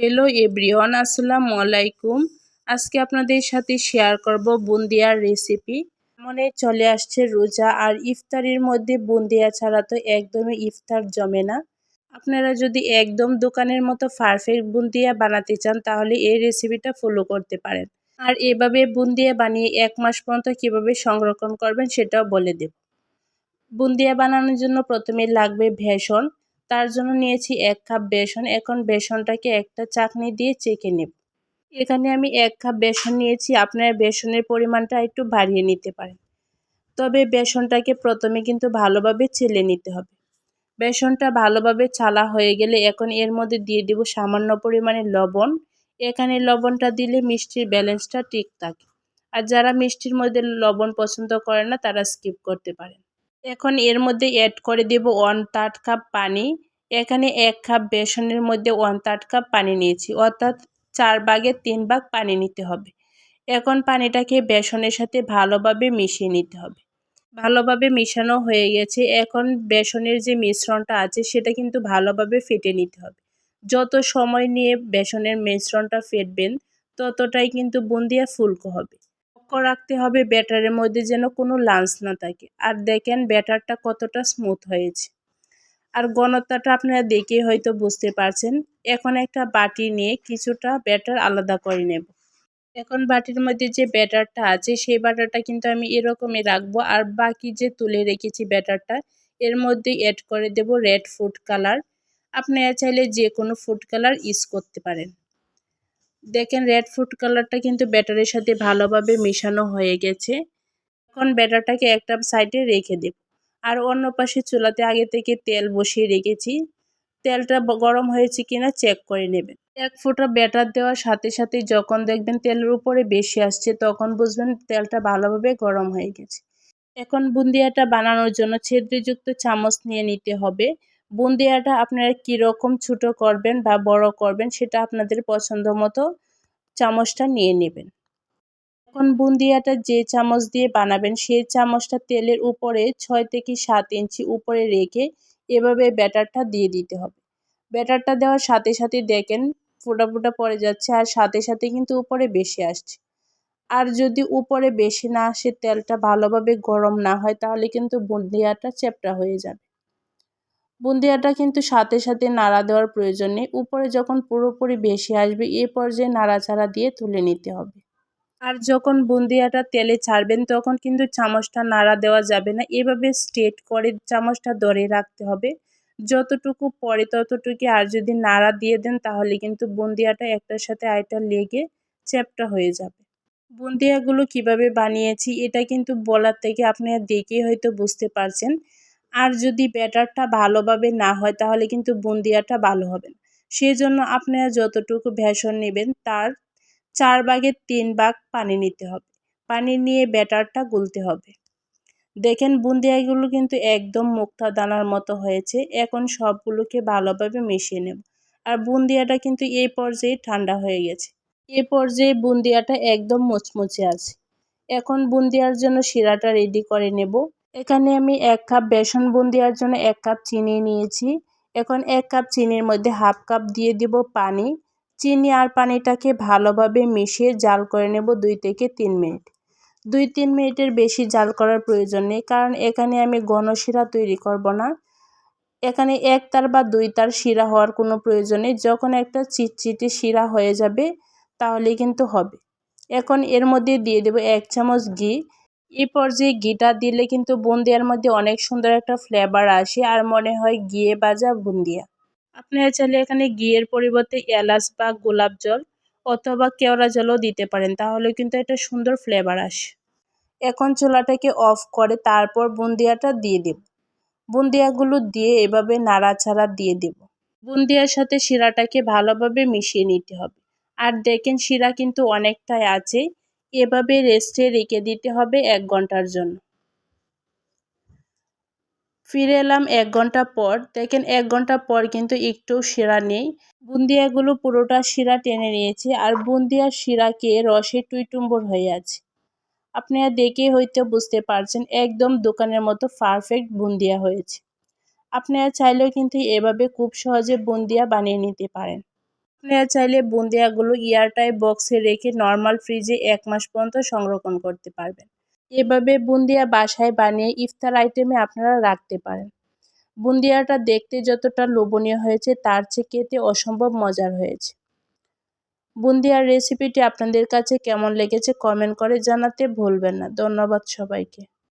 Hello everyone, আসসালামু আলাইকুম। আজকে আপনাদের সাথে শেয়ার করব বুন্দিয়ার রেসিপি মনে চলে আসছে রোজা, আর ইফতারির মধ্যে বুন্দিয়া ছাড়া তো একদমই ইফতার জমে না। আপনারা যদি একদম দোকানের মতো পারফেক্ট বুন্দিয়া বানাতে চান, তাহলে এই রেসিপিটা ফলো করতে পারেন। আর এভাবে বুন্দিয়া বানিয়ে এক মাস পর্যন্ত কীভাবে সংরক্ষণ করবেন, সেটাও বলে দেব। বুন্দিয়া বানানোর জন্য প্রথমে লাগবে ভেষণ তার জন্য নিয়েছি এক কাপ বেসন। এখন বেসনটাকে একটা চাকনি দিয়ে চেকে নেব। এখানে আমি এক কাপ বেসন নিয়েছি। আপনার বেসনের পরিমাণটা একটু বাড়িয়ে নিতে পারেন। তবে বেসনটাকে প্রথমে কিন্তু ভালোভাবে চেলে নিতে হবে। বেসনটা ভালোভাবে চালা হয়ে গেলে এখন এর মধ্যে দিয়ে দিব সামান্য পরিমাণে লবণ। এখানে লবণটা দিলে মিষ্টির ব্যালেন্সটা ঠিক থাকে। আর যারা মিষ্টির মধ্যে লবণ পছন্দ করে না, তারা স্কিপ করতে পারেন। এখন এর মধ্যে অ্যাড করে দেব ওয়ান থার্ড কাপ পানি। এখানে এক কাপ বেসনের মধ্যে ওয়ান থার্ড কাপ পানি নিয়েছি, অর্থাৎ চার ভাগের তিন ভাগ পানি নিতে হবে। এখন পানিটাকে বেসনের সাথে ভালোভাবে মিশিয়ে নিতে হবে। ভালোভাবে মিশানো হয়ে গেছে। এখন বেসনের যে মিশ্রণটা আছে, সেটা কিন্তু ভালোভাবে ফেটে নিতে হবে। যত সময় নিয়ে বেসনের মিশ্রণটা ফেটবেন, ততটাই কিন্তু বুন্দিয়া ফুলকো হবে। লক্ষ্য রাখতে হবে ব্যাটারের মধ্যে যেন কোনো লাঞ্চ না থাকে। আর দেখেন ব্যাটারটা কতটা স্মুথ হয়েছে। আর ঘনত্বটা আপনারা দেখে হয়তো বুঝতে পারছেন। এখন একটা বাটি নিয়ে কিছুটা ব্যাটার আলাদা করে নেব। এখন বাটির মধ্যে যে ব্যাটারটা আছে, সেই ব্যাটারটা কিন্তু আমি এরকমই রাখব। আর বাকি যে তুলে রেখেছি ব্যাটারটা, এর মধ্যে অ্যাড করে দেব রেড ফুড কালার আপনারা চাইলে যে কোনো ফুড কালার ইউজ করতে পারেন। দেখেন রেড ফুড কালারটা কিন্তু ব্যাটারের সাথে ভালোভাবে মেশানো হয়ে গেছে। এখন ব্যাটারটাকে একটা সাইডে রেখে দেব। আর অন্য পাশে চুলাতে আগে থেকে তেল বসিয়ে রেখেছি। তেলটা গরম হয়েছে কিনা চেক করে নেবেন। এক ফোঁটা ব্যাটার দেওয়ার সাথে সাথে যখন দেখবেন তেলের উপরে বেশি আসছে, তখন বুঝবেন তেলটা ভালোভাবে গরম হয়ে গেছে। এখন বুন্দিয়াটা বানানোর জন্য ছিদ্রযুক্ত চামচ নিয়ে নিতে হবে। বুন্দিয়াটা আপনারা কীরকম ছোটো করবেন বা বড় করবেন সেটা আপনাদের পছন্দ মতো চামচটা নিয়ে নেবেন। এখন বুন্দিয়াটা যে চামচ দিয়ে বানাবেন, সেই চামচটা তেলের উপরে ছয় থেকে সাত ইঞ্চি উপরে রেখে এভাবে ব্যাটারটা দিয়ে দিতে হবে। ব্যাটারটা দেওয়ার সাথে সাথে দেখেন ফোটা ফোটা পড়ে যাচ্ছে আর সাথে সাথে কিন্তু উপরে বেশি আসছে। আর যদি উপরে বেশি না আসে, তেলটা ভালোভাবে গরম না হয়, তাহলে কিন্তু বুন্দিয়াটা চ্যাপটা হয়ে যাবে। বুন্দিয়াটা কিন্তু সাথে সাথে নাড়া দেওয়ার প্রয়োজন নেই। উপরে যখন পুরোপুরি বেশি আসবে, এ পর্যায়ে নাড়াচাড়া দিয়ে তুলে নিতে হবে। আর যখন বুন্দিয়াটা তেলে ছাড়বেন, তখন কিন্তু চামচটা নাড়া দেওয়া যাবে না। এভাবে স্ট্রেট করে চামচটা ধরে রাখতে হবে। যতটুকু পরে ততটুকু, আর যদি নাড়া দিয়ে দেন, তাহলে কিন্তু বুন্দিয়াটা একটার সাথে আরেকটা লেগে চ্যাপটা হয়ে যাবে। বুন্দিয়াগুলো কীভাবে বানিয়েছি, এটা কিন্তু বলার থেকে আপনারা দেখেই হয়তো বুঝতে পারছেন। আর যদি ব্যাটারটা ভালোভাবে না হয়, তাহলে কিন্তু বুন্দিয়াটা ভালো হবে না। সেজন্য আপনারা যতটুকু ভেষণ নেবেন, তার চার ভাগের তিন ভাগ পানি নিতে হবে। পানি নিয়ে ব্যাটারটা গুলতে হবে। দেখেন বুন্দিয়াগুলো কিন্তু একদম মুক্তা দানার মতো হয়েছে। এখন সবগুলোকে ভালোভাবে মিশিয়ে নেব। আর বুন্দিয়াটা কিন্তু এই পর্যায়ে ঠান্ডা হয়ে গেছে। এ পর্যায়ে বুন্দিয়াটা একদম মুচমুচে আছে। এখন বুন্দিয়ার জন্য শিরাটা রেডি করে নেব। এখানে আমি এক কাপ বেসন বুন্দিয়ার জন্য এক কাপ চিনি নিয়েছি। এখন এক কাপ চিনির মধ্যে হাফ কাপ দিয়ে দিব পানি। চিনি আর পানিটাকে ভালোভাবে মিশিয়ে জাল করে নেব দুই থেকে তিন মিনিট। দুই তিন মিনিটের বেশি জাল করার প্রয়োজন নেই, কারণ এখানে আমি ঘন শিরা তৈরি করব না। এখানে এক তার বা দুই তার শিরা হওয়ার কোনো প্রয়োজন নেই, যখন একটা চিটচিটে শিরা হয়ে যাবে তাহলে কিন্তু হবে। এখন এর মধ্যে দিয়ে দেব এক চামচ ঘি। এই পর্যায়ে ঘিটা দিলে কিন্তু বুন্দিয়ার মধ্যে অনেক সুন্দর একটা ফ্লেভার আসে, আর মনে হয় ঘিয়ে বাজা বুন্দিয়া। আপনারা চাইলে এখানে ঘিয়ের পরিবর্তে এলাচ বা গোলাপ জল অথবা কেওড়া জলও দিতে পারেন, তাহলে কিন্তু এটা সুন্দর ফ্লেভার আসে। এখন চুলাটাকে অফ করে তারপর বুন্দিয়াটা দিয়ে দেব। বুন্দিয়াগুলো দিয়ে এভাবে নাড়াচাড়া দিয়ে দেব। বুন্দিয়ার সাথে শিরাটাকে ভালোভাবে মিশিয়ে নিতে হবে। আর দেখেন শিরা কিন্তু অনেকটাই আছে, এভাবে রেস্টে রেখে দিতে হবে এক ঘণ্টার জন্য। ফিরে এলাম এক ঘণ্টা পর। দেখেন, এক ঘণ্টা পর কিন্তু একটু শিরা নেই। বুন্দিয়াগুলো পুরোটা শিরা টেনে নিয়েছে আর বুন্দিয়ার শিরাকে রসে টুইটুম্বর হয়ে আছে। আপনারা দেখে হয়তো বুঝতে পারছেন, একদম দোকানের মতো পারফেক্ট বুন্দিয়া হয়েছে। আপনারা চাইলেও কিন্তু এভাবে খুব সহজে বুন্দিয়া বানিয়ে নিতে পারেন। আপনারা চাইলে বুন্দিয়াগুলো এয়ারটাইট বক্সে রেখে নর্মাল ফ্রিজে এক মাস পর্যন্ত সংরক্ষণ করতে পারবেন। এভাবে বুন্দিয়া বাসায় বানিয়ে ইফতার আইটেমে আপনারা রাখতে পারেন। বুন্দিয়াটা দেখতে যতটা লোভনীয় হয়েছে, তার চেয়ে খেতে অসম্ভব মজার হয়েছে। বুন্দিয়ার রেসিপিটি আপনাদের কাছে কেমন লেগেছে কমেন্ট করে জানাতে ভুলবেন না। ধন্যবাদ সবাইকে।